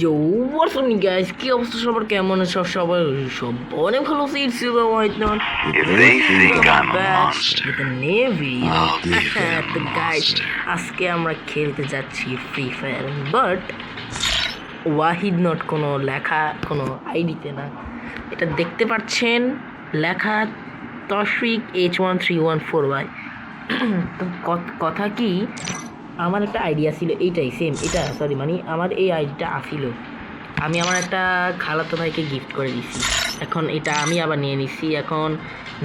ইয়ো what's up guys কি অবস্থা সবার? কেমন আছে সব? সব অনেক ভালো আছে it's you white not their তো গাইস আজকে আমরা খেলতে যাচ্ছি free fire but Wahid not কোনো লেখা কোনো আইডিতে না। এটা দেখতে পাচ্ছেন লেখা Tashrik H one three one four Y তো কথা কি? আমার একটা আইডিয়া ছিল, এইটাই সেম এটা সরি মানে আমার এই আইডিটা আসিল। আমি আমার একটা খালাতো ভাইকে গিফট করে দিছি। এখন এটা আমি আবার নিয়ে নিছি। এখন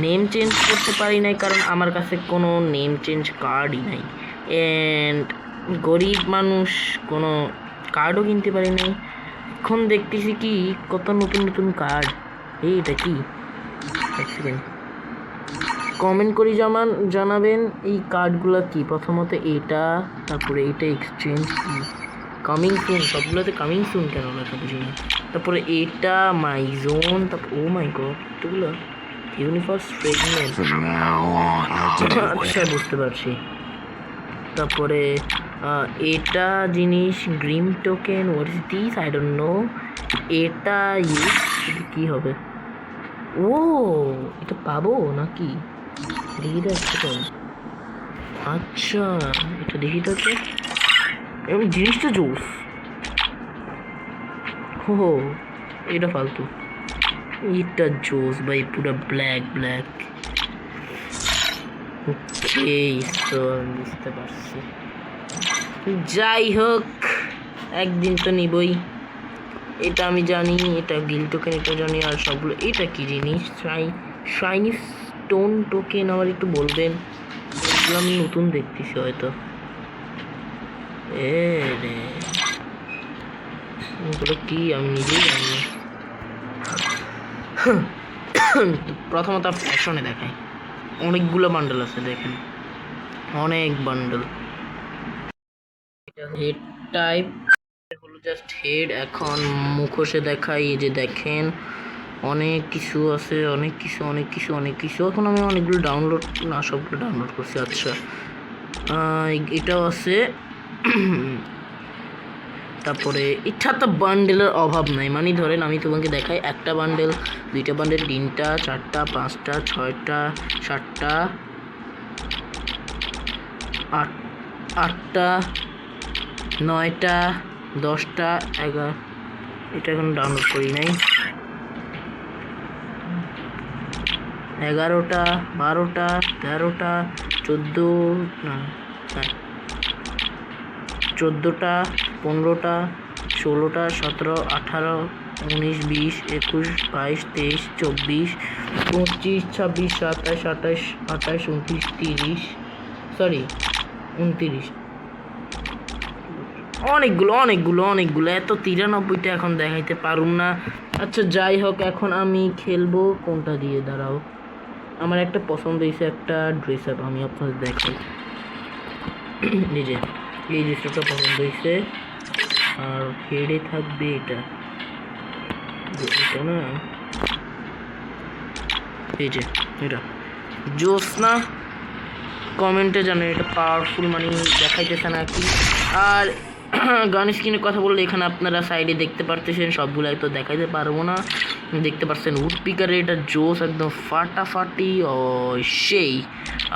নেম চেঞ্জ করতে পারি নাই, কারণ আমার কাছে কোনো নেম চেঞ্জ কার্ডই নাই। অ্যান্ড গরিব মানুষ কোনো কার্ডও কিনতে পারি নাই। এখন দেখতেছি কি, কত নতুন নতুন কার্ড এই এটা কি? কমেন্ট করে জানান জানাবেন এই কার্ডগুলো কি? প্রথমত এটা তারপরে এটা এক্সচেঞ্জ কি? কামিং সুন সবগুলোতে কামিং সুন কেন লেখা বুঝি না। তারপরে এটা মাই জোন তারপর ও মাই গড এগুলো ইউনিভার্স do আচ্ছা বুঝতে পারছি। তারপরে এটা জিনিস grim token what is this I don't know এটা ইউজ কি হবে? ও এটা পাবো নাকি? দেখি তো একটা তো। আচ্ছা এটা দেখি তো। একটা। এবং জিনিসটা জোস। হো এটা ফালতু। এটা জোস ভাই, পুরো ব্ল্যাক ব্ল্যাক ওকে তো বুঝতে পারছি। যাই হোক, একদিন তো নিবই। এটা আমি জানি, এটা গিল টোকেন এটা জানি, আর সবগুলো, এটা কি জিনিস? শাই শাইনি স্টোন টোকেন আমার একটু বলবেন। আমি নতুন দেখতেছি হয়তো। এ রে। কি? আমি নিজেই জানি। প্রথমত ফ্যাশনে দেখায় অনেকগুলো বান্ডেল আছে দেখেন। অনেক বান্ডেল হেড টাইপ হলো জাস্ট হেড এখন মুখোশে দেখাই, এই যে দেখেন। অনেক কিছু আছে, অনেক কিছু অনেক কিছু অনেক কিছু। এখন আমি অনেকগুলো ডাউনলোড না, সবগুলো ডাউনলোড করছি আচ্ছা। এটাও আছে। তারপরে এটা তো বান্ডেলের অভাব নাই। মানে ধরেন, আমি তোমাকে দেখাই, একটা বান্ডেল দুইটা বান্ডেল তিনটা, চারটা, পাঁচটা, ছয়টা, সাতটা, আট, আটটা, নয়টা, দশটা, এগারো, এটা এখন ডাউনলোড করি নাই। এগারোটা, বারোটা, তেরোটা, চোদ্দ, না চোদ্দোটা, পনেরোটা, ষোলোটা, সতেরো, আঠারো, উনিশ, বিশ, একুশ, বাইশ, তেইশ, চব্বিশ, পঁচিশ, ছাব্বিশ, সাতাশ, আঠাশ আঠাশ, উনত্রিশ, তিরিশ, সরি, উনত্রিশ। অনেকগুলো অনেকগুলো অনেকগুলো, এত তিরানব্বইটা এখন দেখাইতে পারুম না। আচ্ছা যাই হোক, এখন আমি খেলব। কোনটা দিয়ে? দাঁড়াও। আমার একটা পছন্দ হয়েছে একটা ড্রেস আপ আমি আপনাদের দেখাই। যে, এই ড্রেসটা পছন্দ হয়েছে। আর হেডে থাকবে এটা। না, এই যে, এটা। জোস না কমেন্টে জানেন এটা পাওয়ারফুল মানে দেখাইতেছে না কি। আর গান স্ক্রিনের কথা বললে এখানে আপনারা সাইডে দেখতে পারতেছেন সবগুলো তো দেখাইতে পারব না। দেখতে পাচ্ছেন উড পিকারে এটা জোস একদম ফাটাফাটি ও সেই।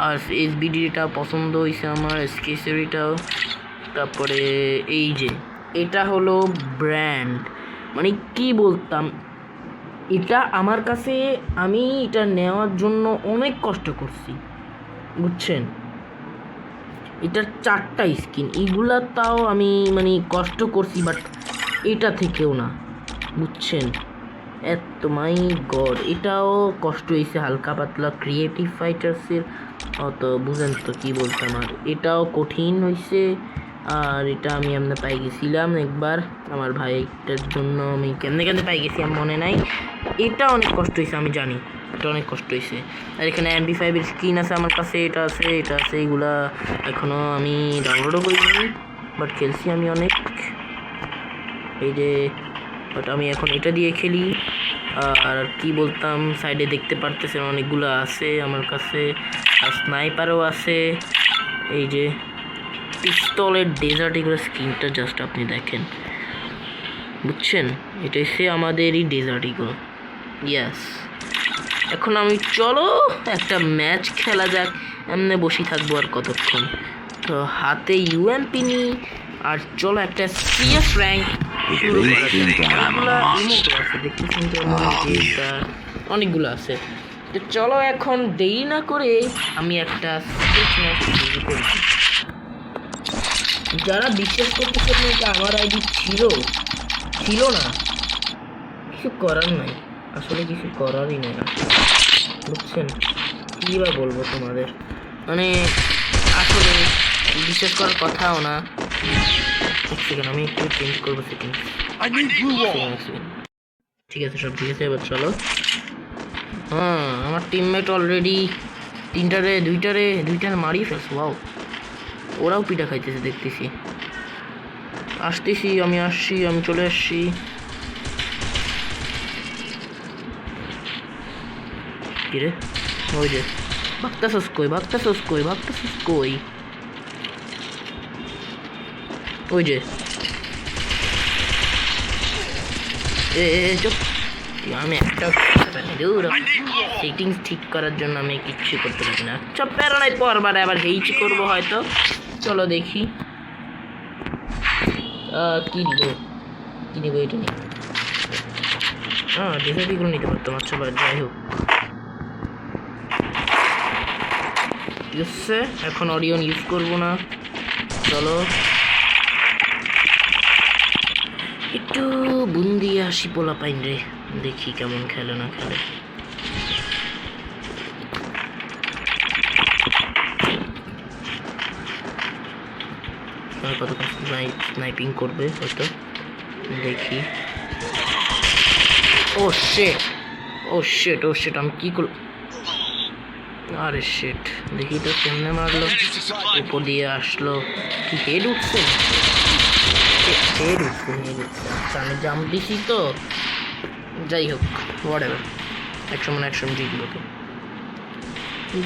আর এস বিডিটা পছন্দ হয়েছে আমার স্কেসারিটাও তারপরে এই যে, এটা হলো ব্র্যান্ড মানে কি বলতাম, এটা আমার কাছে আমি এটা নেওয়ার জন্য অনেক কষ্ট করছি, বুঝছেন? এটার চারটা স্কিন। এগুলা তাও আমি মানে কষ্ট করছি বাট এটা থেকেও না, বুঝছেন? এত মাই গড এটাও কষ্ট হয়েছে হালকা পাতলা ক্রিয়েটিভ ফাইটার্সের অত, বুঝেন তো কী বলতাম আর। এটাও কঠিন হয়েছে আর এটা আমি এমনি পাই গেছিলাম একবার। আমার ভাইটার জন্য আমি কেমনে কেমনে পাই গেছি আমার মনে নাই। এটা অনেক কষ্ট হয়েছে আমি জানি। এটা অনেক কষ্ট হয়েছে আর এখানে এমবি ফাইভের স্ক্রিন আছে আমার কাছে, এটা আছে এটা আছে, এগুলা এখনও আমি ডাউনলোডও করিনি বাট খেলছি আমি অনেক। এই যে বাট আমি এখন এটা দিয়ে খেলি। আর কি বলতাম সাইডে দেখতে পারতেছেন অনেকগুলো আছে আমার কাছে। আর স্নাইপারও আছে। এই যে পিস্তলের ডেজার্ট এগুলো স্ক্রিনটা জাস্ট আপনি দেখেন। বুঝছেন? এটা হচ্ছে আমাদেরই ডেজার্ট ইগল ইয়াস এখন আমি চলো একটা ম্যাচ খেলা যাক। এমনি বসে থাকব আর কতক্ষণ। তো হাতে ইউএমপি নি আর চলো একটা সিএস র্যাঙ্ক যাক। অনেকগুলো আছে তো এটা অনেকগুলো আছে। তো চলো এখন দেরি না করে আমি একটা সিএস ম্যাচ শুরু করি। যারা বিশ্বাস না এটা আমার আইডি ছিল ছিল না কিছু করার নাই। আসলে কিছু করারই নেই। বুঝছেন? কী বা বলব তোমাদের? মানে আসলে বিশ্বাস করার কথাও না। সেকেন্ড আমি একটু চেঞ্জ করব wall. ঠিক আছে সব ঠিক আছে এবার চলো। হ্যাঁ আমার টিমমেট অলরেডি তিনটারে দুইটারে দুইটারে মারিয়ে ফেলছে ওয়াও ওরাও পিঠা খাইতেছে দেখতেছি। আসতেছি আমি আসছি আমি চলে আসছি। কিরে ওই যে ভাগতাছস কই ভাগতাছস কই ভাগতাছস কই ওই যে এ চুপ আমি একটা দূর সেটিংস ঠিক করার জন্য আমি কিচ্ছু করতে পারি না। চপ প্যারা নাই পরবার আবার হেইচ করব হয়তো। চলো দেখি। কি নিব? কি নিব এটা নিই হ্যাঁ ডিসাইডিগুলো নিতে পারতাম আচ্ছা যাই হোক। ঠিক এখন অডিয়ন ইউজ করব না। চলো। একটু বুন্দি আসি পোলা পাইন রে। দেখি কেমন খেলে না খেলে। স্নাইপিং করবে হয়তো। দেখি। ও শেট ও শেট ও শেট আমি কি করব আরে শেট দেখি তো কেমনে মারলো, উপর দিয়ে আসলো। কি হেড উঠছে? হেড উঠছে হেড উঠছে। আচ্ছা আমি জাম্প দিছি তো। যাই হোক হোয়াট এভার একশো মানে একশো জিতবো তো।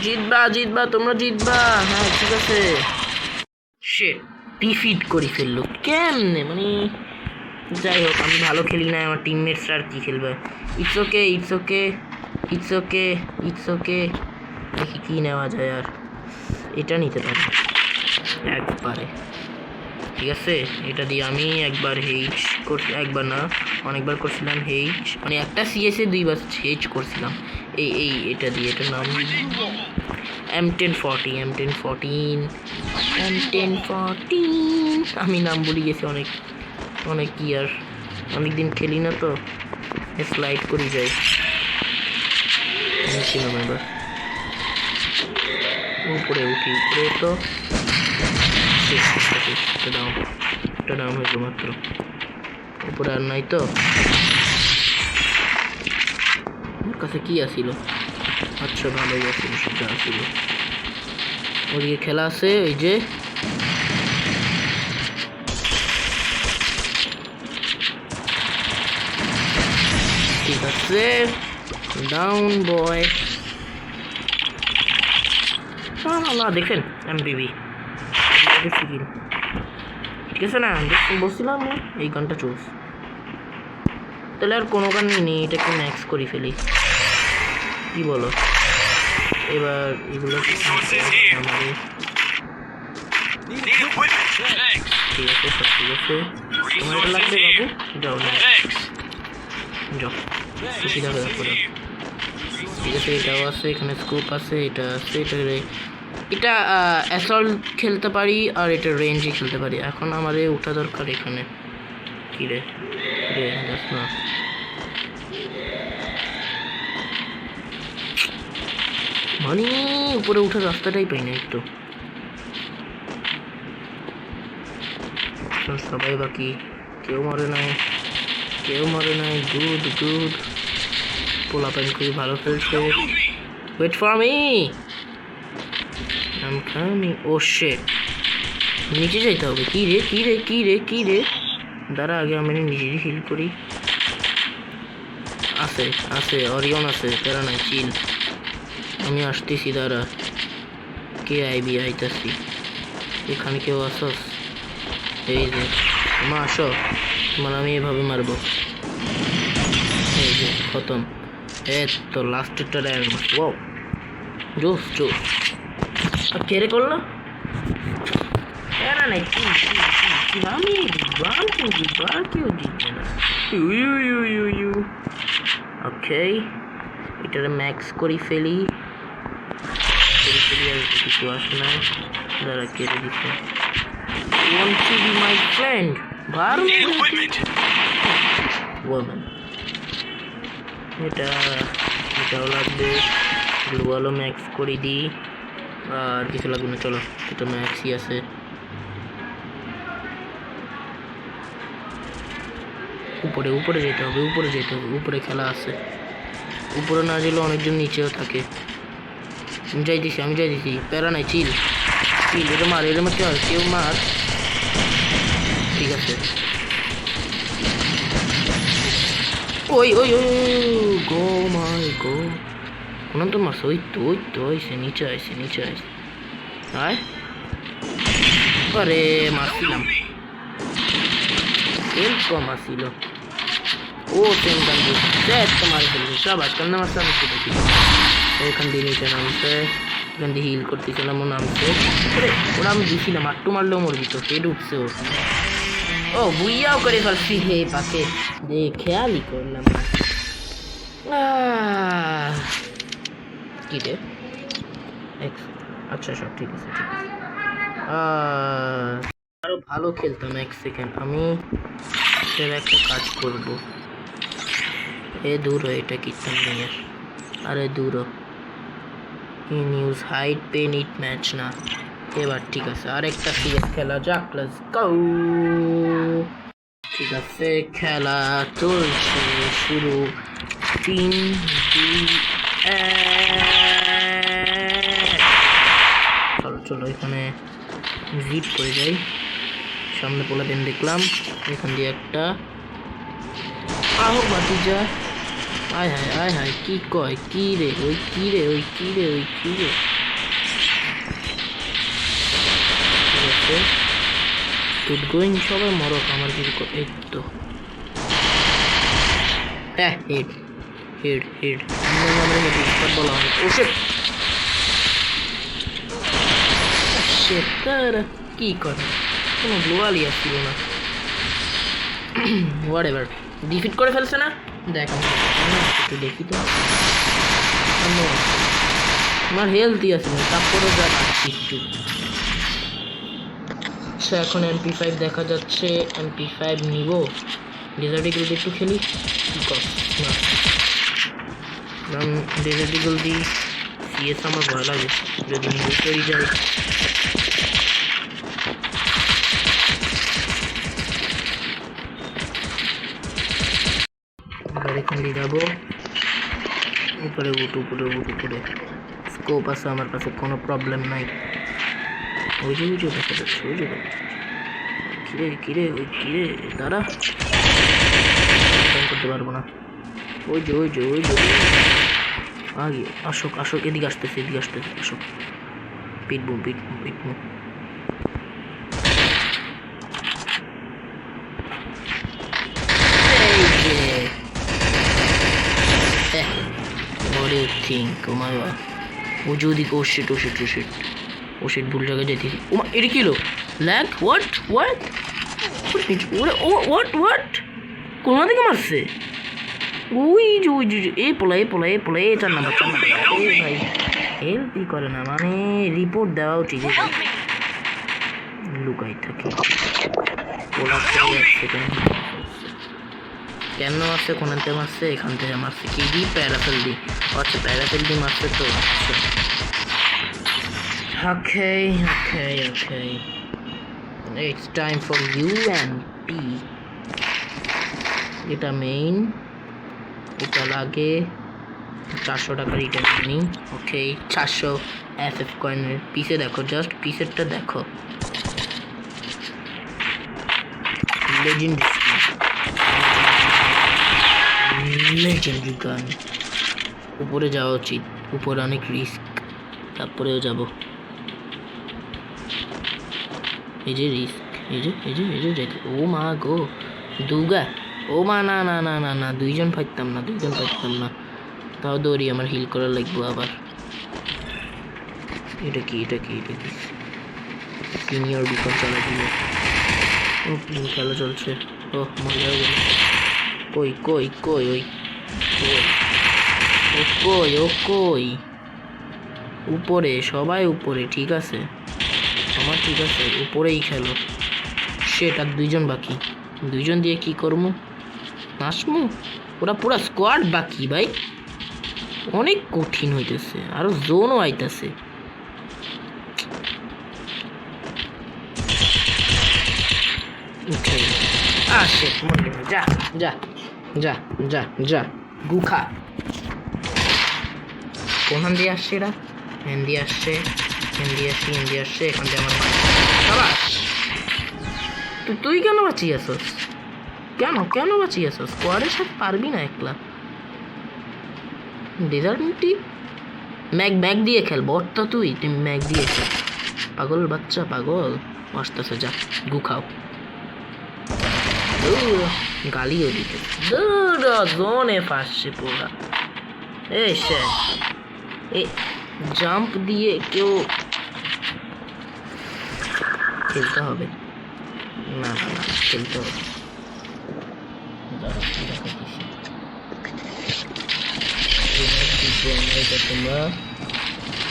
জিতবা জিতবা, তোমরা জিতবা। হ্যাঁ ঠিক আছে। সে ডিফিট করে ফেলল। কেমনে? মানে যাই হোক, আমি ভালো খেলি না, আমার টিমমেটসরা আর কি খেলবে? It's okay it's okay it's okay it's okay দেখি কী নেওয়া যায় আর এটা নিতে পারি একবারে। ঠিক আছে? এটা দিয়ে আমি একবার হেইচ করছি, একবার না, অনেকবার করছিলাম হেইচ মানে একটা সিএসএ দুইবার হেইচ করছিলাম। এই এই, এটা দিয়ে, এটার নাম M ten forty M ten fourteen M ten fourteen আমি নাম ভুলে গেছি অনেক অনেক আর অনেক দিন খেলি না তো স্লাইড করে যাই। ছিলাম এবার। উপরে উঠি। উপরে তো শেষ, ডাউন এটা ডাউন হয়েছে মাত্র। উপরে আর নাই তো। ওর কাছে কি আসিল আচ্ছা ভালোই আসিল সেটা আসিল ওদিকে খেলা আছে ওই যে। ঠিক আছে। ডাউন বয় না দেখেন এমপিবি ঠিক আছে না? দেখছি বলছিলাম না, এই গানটা চলছে। তাহলে আর কোনো গান নেই এটাকে ম্যাক্স করে ফেলি। কি বলো? এবার এগুলো. ঠিক আছে সব ঠিক আছে। তোমার এটা লাগবে বাবু? যাও যাও। খুশি থাকো ঠিক আছে এটাও আছে এখানে স্কোপ আছে এটা আছে এটা এটা অ্যাসল্ট খেলতে পারি আর এটা রেঞ্জে খেলতে পারি। এখন আমাদের ওঠা দরকার এখানে। কি রে? না। মানে উপরে উঠার রাস্তাটাই পাই না একটু। সবাই বাকি। কেউ মরে নাই। কেউ মরে নাই। গুড গুড পোলাপান খুবই ভালো খেলছে। Wait for me I'm coming oh shit নিচে যাইতে হবে। কি রে কি রে কি রে কি রে? দাঁড়া, আগে আমি নিজেই হিল করি। আছে আছে অরিয়ন আছে, তেরা নাই চিল আমি আসতেছি, দাঁড়া। কে আইবি আইতাছি? এখানে কেউ আসস এই যে, মা, আসো। মানে আমি এভাবে মারবো। এই যে, খতম। এ তো লাস্টেরটা ডায়মন্ড ও জোস জোস। আর কেড়ে করল? এরা নাই কি আমি আমি কেউ জিতবো আর কেউ জিতবে না। You you you you okay এটারে ম্যাক্স করি ফেলি। করে ফেলি আর কিছু আসে না দাঁড়া কেটে দিচ্ছে। Be my friend? Bar Need equipment. woman. এটা এটাও লাগবে। গ্লোবালও ম্যাক্স করে দিই আর কিছু লাগবে না চলো এটা ম্যাক্সই আছে উপরে উপরে যেতে হবে উপরে যেতে হবে উপরে খেলা আছে উপরে না গেলে অনেকজন নিচেও থাকে আমি যাই দিছি আমি যাই দিছি প্যারা নাই চিল চিল এটা মার এটা হয় কেউ মার ঠিক আছে ওই ওই ওই গো মাই গো কোন মাস ওই তো ওই তো আইসে নিচে আইসে নিচে আইসে আয় আরে মারছিলাম এর কম আসিল ও সেম গান সেট তোমার ফেলছে সব আজকাল না মারছে আমি দেখি ওখান দিয়ে নিচে নামছে এখান দিয়ে হিল করতেছিলাম ও নামছে ওরা আমি দিছিলাম আটটু মারলেও মরবি তো হেড উঠছে ও ও বুইয়াও করে ফেলছি হে পাকে দে খেয়ালই করলাম না কি রে আচ্ছা সব ঠিক আছে ঠিক আছে। আহ, আরও ভালো খেলতাম এক সেকেন্ড আমি এটার একটা কাজ করব। এ দূর এটা কিতাম নিয়ে আরে দূর news height pen it match না। এবার ঠিক আছে আরেকটা সিএস খেলা যাক লেটস গো ঠিক আছে খেলা চলছে শুরু। তিন দুই এক। চলো এখানে জিপ করে যাই সামনে পোলা পেন দেখলাম এখান দিয়ে একটা আহো বাতিজা আয় হায় আয় হায় কি কয় কি রে ওই কি রে ওই কি রে ওই কি রে গুড গোয়িং সবাই মরক আমার এই তো হ্যাঁ হেড হেড হেড বলা হয় ও শিট তার কি করে কোনো গ্লোয়ালই আসছিল না হোয়াট এভার ডিফিট করে ফেলছে না দেখ একটু দেখি তো আমার হেলথই আছে না তারপরেও যা পাচ্ছি একটু আচ্ছা এখন এমপি ফাইভ দেখা যাচ্ছে এমপি ফাইভ নিব। ডেজার্ট ইগল একটু খেলি কি কর না ডেজার্ট ইগল দি সিএস আমার ভয় লাগে। যদি তৈরি যায় দিয়ে যাব। উপরে উঠ উপরে উঠ, উপরে। স্কোপ আছে আমার কাছে, কোনো প্রবলেম নাই। ওই যে যে, দেখা যাচ্ছে, ওই যে কিরে কিরে, ওই কিরে, দাঁড়া। করতে পারব না। ওই যে ওই যে ওই যে আগে, আসক আসক, এদিকে আসতেছে এদিকে আসতেছে, আসক। পিটবো পিটবো পিটবো think? Oh my god. ও যদি oh shit oh shit oh shit oh shit ভুল জায়গায় যেতেছি ও মা, এটা কি হলো? ল্যাগ হোয়াট হোয়াট ওরে, ও হোয়াট হোয়াট কোন দিকে মারছে? ওই যে ওই যে এই পোলা এই পোলা এই পোলা এই চার নাম্বার চার ভাই হেল্পই করে না মানে রিপোর্ট দেওয়া উচিত লুকাই থাকে। পোলা সেকেন্ড কেন মারছে কোনাতে মারছে এখান থেকে মারছে কি? দি প্যারাসেল দি। আচ্ছা প্যারাসেল দি মারছে তো আচ্ছা Okay, okay, okay. It's time এটা মেইন এটা লাগে চারশো টাকার রিটার্ন কিনি ওকে চারশো এফ এফ কয়েনের পিসে দেখো জাস্ট পিসেরটা দেখো। লেজেন্ড লেজেন্ডারি গান উপরে যাওয়া উচিত। উপরে অনেক রিস্ক তারপরেও যাব। এই যে রিস্ক এই যে এই যে এই যে ও মা গো। দুগা। ও মা, না না না না না, দুইজন পাইতাম না, দুইজন পাইতাম না। তাও দৌড়ি, আমার হিল করা লাগবো আবার। এটা কি এটা কি এটা কি? সিনিয়র বিকন চালা দিল ও খেলা চলছে। ও মজা গেল। কই কই কই, ওই ও কই ও কই? উপরে, সবাই উপরে, ঠিক আছে? আমার ঠিক আছে, উপরেই খেলো। সেটা দুইজন বাকি। দুইজন দিয়ে কি করব নাচমু? ওরা পুরা স্কোয়াড বাকি, ভাই। অনেক কঠিন হইতেছে, আরও জোনও আইতাছে। আসে। যা যা। যা যা যা। গুখা কোনখান দিয়ে আসছে এরা। দিয়ে আসছে। দিয়ে আসছে দিয়ে আসছে। এখান দিয়ে আমার সাবাস! তুই কেন বাঁচিয়ে আসস কেন কেন বাঁচিয়ে আসস স্কোয়াডের সাথে পারবি না একলা। ডেজার্টটি ম্যাগ ম্যাগ দিয়ে খেল। বটটা তুই তুই ম্যাগ দিয়ে খেল। পাগল বাচ্চা, পাগল। আসতেছে যা। গু খাও। গালিও দিতে। জোনে ফাঁসছে পুরা এই শেষ। এ জাম্প দিয়ে কেউ খেলতে হবে। না না না খেলতে হবে। তোমরা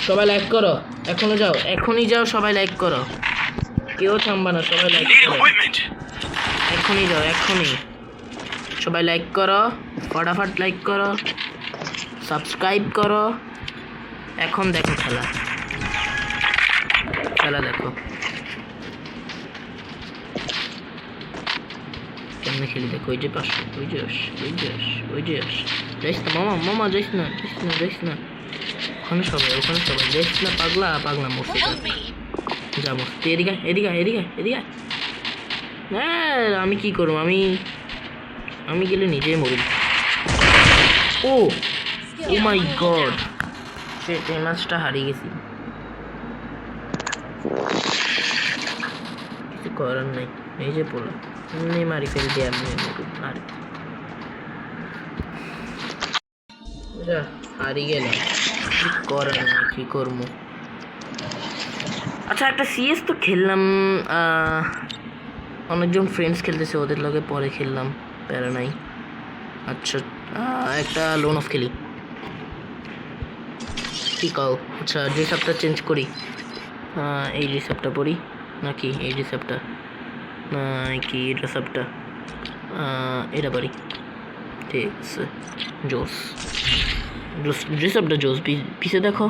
সবাই লাইক করো। এখনও যাও। এখনই যাও সবাই লাইক করো। কেউ থামবা না সবাই লাইক করো. এখনই যাও এখনই। সবাই লাইক করো ফটাফট লাইক করো সাবস্ক্রাইব করো। এখন দেখো খেলা। খেলা দেখো। কেমনে খেলি দেখো? ওই যে পাশে ওই যে আস ওই যে আস ওই যে আস যাইস না মামা মামা যাইস না যাইস না যাইস না। ওখানে সবাই ওখানে সবাই। যাইস না পাগলা পাগলা মরতে যাব তুই এদিকে এদিকে এদিকে এদিকে। হ্যাঁ আমি কি করব? আমি আমি গেলে নিজেই মরি ও ও মাই গড। সে এই হারিয়ে গেছি। কিছু করার নাই। এই যে পড়লাম এমনি মারি ফেল দিয়ে আমি আর হারিয়ে গেলাম। কি করার নাই, কি করব? আচ্ছা একটা সিএস তো খেললাম অনেকজন ফ্রেন্ডস খেলতেছে, ওদের লগে পরে খেললাম, প্যারা নাই। আচ্ছা একটা লোন অফ খেলি। কি কাও? আচ্ছা রিসাপটা চেঞ্জ করি এই রিসাপটা পড়ি, নাকি এই রিসাপটা না কি রিসাপটা এটা পারি ঠিক আছে জোস জোস রিসাপটা জোস পিছে দেখো।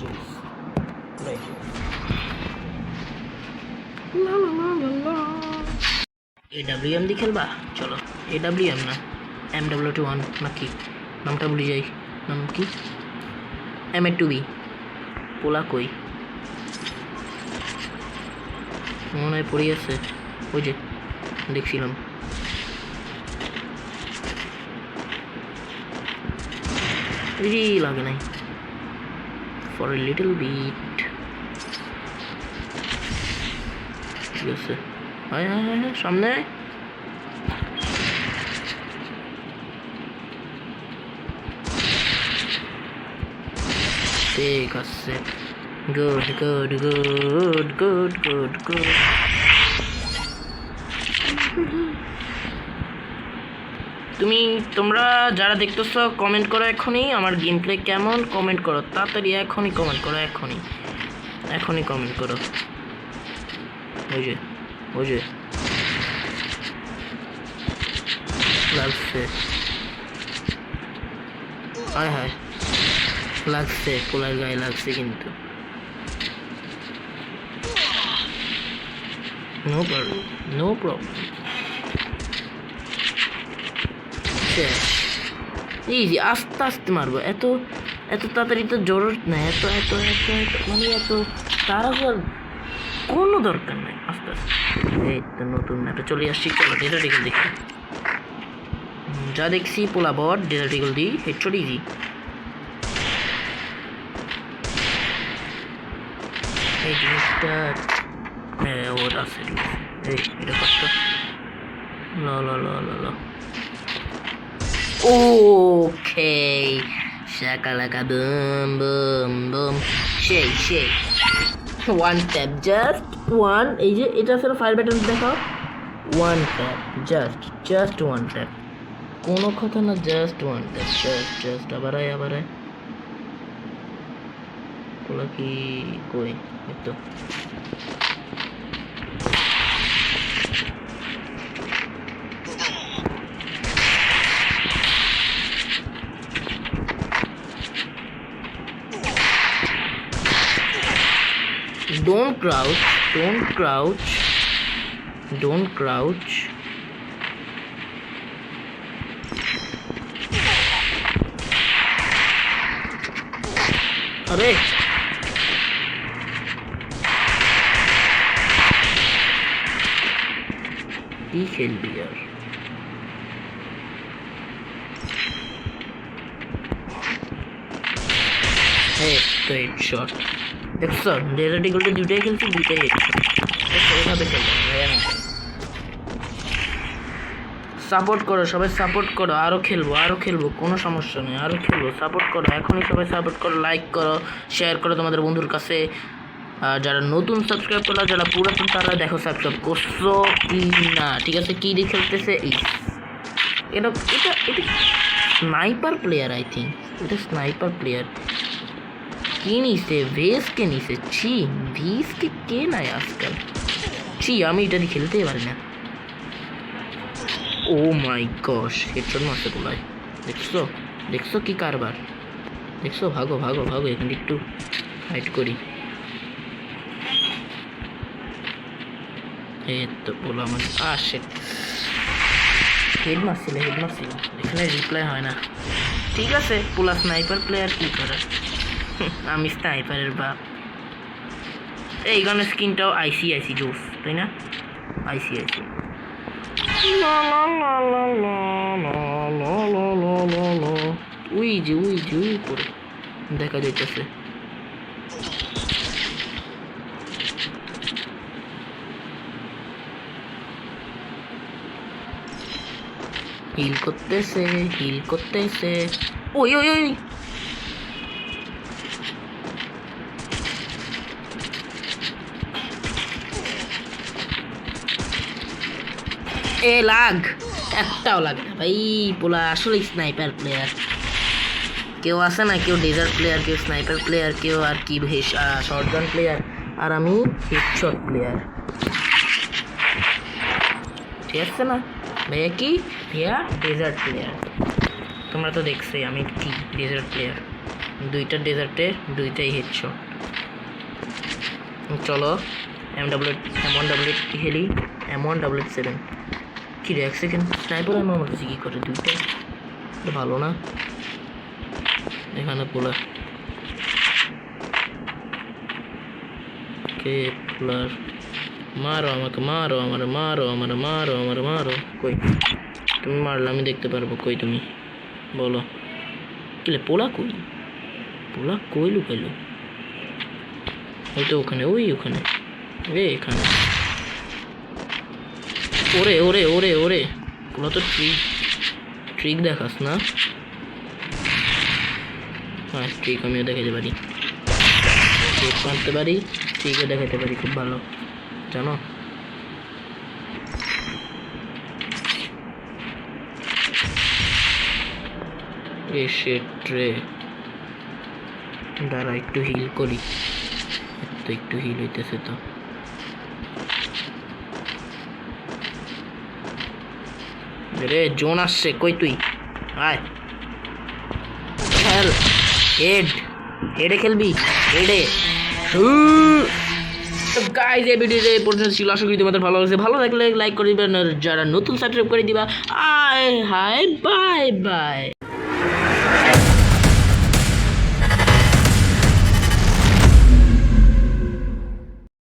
জোস এডাব্লিউএম দিয়ে খেলবা চলো এডাব্লিউএম না এম ডাব্লিউ টু ওয়ান নাকি নামটা ভুলে যাই, নাম কি? এম এ টু বি পোলা কই? মনে হয় পড়ে আছে, ওই যে, দেখছিলাম। লাগে নাই। ফর এ লিটল বিট ঠিক আছে। সামনে ঠিক আছে good good good good good good তুমি তোমরা যারা দেখতেছো কমেন্ট করো এখনই। আমার গেম প্লে কেমন? কমেন্ট করো। তাড়াতাড়ি এখনই কমেন্ট করো, এখনই। এখনই কমেন্ট করো। ওই যে। ওই যে। লাগছে। হায় হায়। লাগছে, পোলার গায়ে লাগছে কিন্তু। No problem no problem easy আস্তে আস্তে মারবো। এত এত তাড়াতাড়ি তো জরুরত নাই এত এত এত মানে এত তাড়াহুড়ো কোনো দরকার নাই, আস্তে আস্তে। এই নতুন ম্যাপে চলে আসছি চলো ডেজার্টিকল দেখি যা দেখছি, পোলা বট ডেজার্টিকল দিই হেডশট ইজি এই জিনিসটা হ্যাঁ ওটা আছে এই, এটা কষ্ট La la la la la. Okay. Shakalaka boom boom boom. Shake shake. One tap just one এই যে এটা আসলে ফায়ার ব্যাটন দেখাও। One tap just just one tap কোনো কথা না just one tap just just আবার আয় আবার আয়। কি কই তো। Don't crouch. Don't crouch. Don't crouch. अरे ही खेल भी यार Hey, great shot. দেখছ? ডেজার্ট ইগলটা দুটাই খেলছি দুটাই এইভাবে সাপোর্ট করো, সবাই সাপোর্ট করো আরও খেলব আরও খেলব, কোনো সমস্যা নেই আরও খেলব সাপোর্ট করো, এখনই সবাই সাপোর্ট করো লাইক করো শেয়ার করো তোমাদের বন্ধুর কাছে। আর যারা নতুন সাবস্ক্রাইব করল, যারা পুরাতন, তারা দেখো সাবস্ক্রাইব করছ কি না ঠিক আছে? কী দিয়ে খেলতেছে? এটা এটা এটা স্নাইপার প্লেয়ার আই থিঙ্ক এটা স্নাইপার প্লেয়ার কি নিছে ভেসকে নিছে ছি ভিসকে কে নাই আজকাল ছি আমি এটা দিয়ে খেলতেই পারি না ও মাই গশ হেডশট মারতে পোলায় দেখছ দেখছ কি কারবার দেখছ ভাগো ভাগো ভাগো এখানে একটু ফাইট করি এই তো বলো আমার আসে হেড মারছিল হেড মারছিল এখানে রিপ্লাই হয় না ঠিক আছে পোলা স্নাইপার প্লেয়ার কি করে আমি স্নাইপারের বাপ এই গানের স্কিনটাও আইসি আইসি জোস তাই না I see I see we যে উই যে উই পরে দেখা যাইতেছে হিল করতেছে হিল করতেছে ওই ওই ওই এ লাগ। একটাও লাগ না ভাই, পোলা আসলে স্নাইপার প্লেয়ার কেউ আছে না, কেউ ডেজার্ট প্লেয়ার কেউ স্নাইপার প্লেয়ার কেউ আর কি শর্টগান প্লেয়ার আর আমি হেডশট প্লেয়ার ঠিক আছে না? ভাইয়া কি? ভাইয়া ডেজার্ট প্লেয়ার তোমরা তো দেখছোই, আমি কি ডেজার্ট প্লেয়ার দুইটা ডেজার্টে দুইটাই হেডশট চলো M W M one W খেলি এম ওয়ান ডাব্লিউ সেভেন কি রে এক সেকেন্ড স্নাইপার আমি আমার কাছে কী করে? দুইটা? ভালো না। এখানে পোলা কে পোলার মারো আমাকে, মারো আমার মারো আমার মারো আমার, মারো। কই? তুমি মারলে, আমি দেখতে পারব। কই তুমি? বলো। কিলে পোলা কই? পোলা কই লুকাইলো? ওই তো ওখানে, ওই ওখানে। এ, এখানে। ওরে ওরে ওরে ওরে। ওগুলো তো ট্রিক ট্রিক দেখাস না? হ্যাঁ ট্রিক আমিও দেখাতে পারি ট্রিক মারতে পারি ট্রিকও দেখাতে পারি, খুব ভালো। জানো? এসে ট্রে। দাঁড়া, একটু হিল করি। তো একটু হিল হইতেছে তো। রে, জোন আসছে, কই তুই? আয়। খেল। হেড। হেডে খেলবি? হেডে। তো গাইজ এই ভিডিওতে এই পর্যন্ত ছিল। আশা করি তোমাদের ভালো লাগছে। ভালো লাগলে লাইক করে দিবেন আর যারা নতুন সাবস্ক্রাইব করে দিবা, আয় হাই বাই বাই